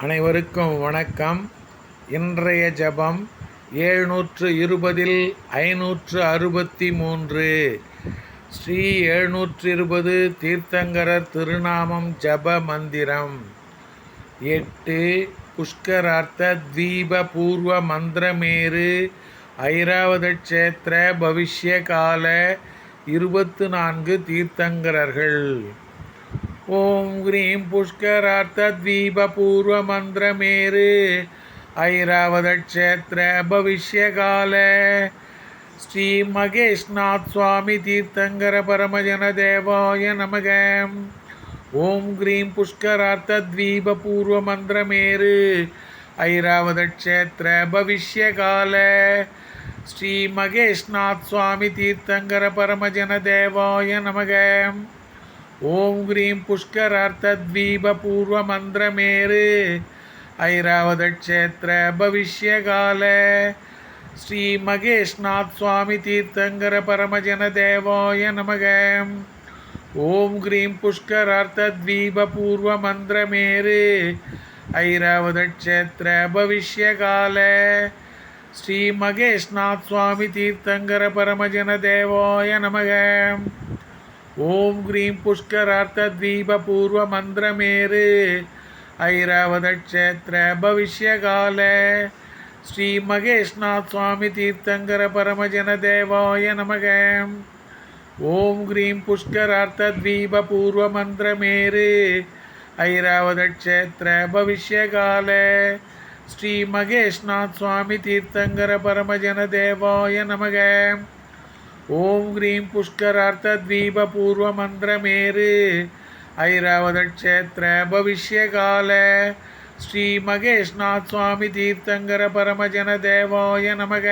அனைவருக்கும் வணக்கம். இன்றைய ஜபம் ஏழ்நூற்று இருபதில் ஐநூற்று அறுபத்தி மூன்று ஸ்ரீ எழுநூற்று இருபது தீர்த்தங்கரர் திருநாமம் ஜப மந்திரம். எட்டு புஷ்கரார்த்த தீப பூர்வ மந்திரமேரு ஐராவத க்ஷேத்திர பவிஷ்ய கால இருபத்து நான்கு தீர்த்தங்கரர்கள். ஓம் க்ரீம் புஷ்கரார்த்த தீப பூர்வ மந்திரமேரு ஐராவத க்ஷேத்திர பவிஷ்ய கால ஸ்ரீ மகேஷ்நாத் சுவாமி தீர்த்தங்கர பரமஜன தேவாய நமக. ஓம் ஓம் க்ரீம் புஷ்கரார்த்த ஐராவதக்ஷேத்திர பவிஷ்யகால. ஸ்ரீ மகேஷ்நாத் சுவாமி தீர்த்தங்கர பரமஜன தேவாய நமக. ஓம் க்ரீம் புஷ்கரார்த்த ஐராவதக்ஷேத்திர பவிஷ்யகால. ஸ்ரீ மகேஷ்நாத் சுவாமி தீர்த்தங்கர பரமஜன தேவாய நமக. ஓம் க்ரீம் புஷ்கரார்த்த தீப பூர்வ மந்திரமேறு. ஐராவத க்ஷேத்திர பவிஷ்ய கால ஸ்ரீ மகேஷ்நாத் சுவாமி தீர்த்தங்கர பரமஜன தேவாய நமக. ஓம் க்ரீம் புஷ்கரார்த்த தீப பூர்வ மந்திரமேறு. ஐராவத க்ஷேத்திர பவிஷ்ய கால ஸ்ரீ மகேஷ்நாத் சுவாமி தீர்த்தங்கர பரமஜன தேவாய நமக. ஓம் க்ரீம் புஷ்கரார்த்த தீப பூர்வ மந்திரமேரு ஐராவத க்ஷேத்திர பவிஷ்ய கால ஸ்ரீ மகேஷ்நாத் சுவாமி தீர்த்தங்கர பரமஜன தேவாய நமக.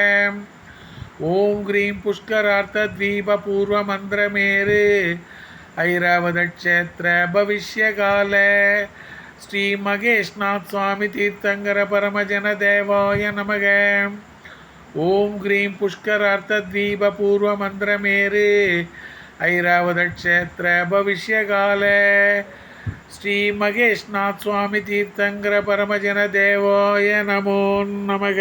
ஓம் க்ரீம் புஷ்கரார்த்த தீப பூர்வ மந்திரமேரு ஐராவத க்ஷேத்திர பவிஷ்ய கால ஸ்ரீ மகேஷ்நாத் சுவாமி தீர்த்தங்கர பரமஜன தேவாய நமக. ஓம் க்ரீம் புஷ்கரார்த்த தீப பூர்வ மந்திரமேரு ஐராவத க்ஷேத்திர பவிஷ்ய கால ஸ்ரீ மகேஷ்நாத் சுவாமி தீர்த்தங்கர பரமஜன தேவாய நமோ நமக.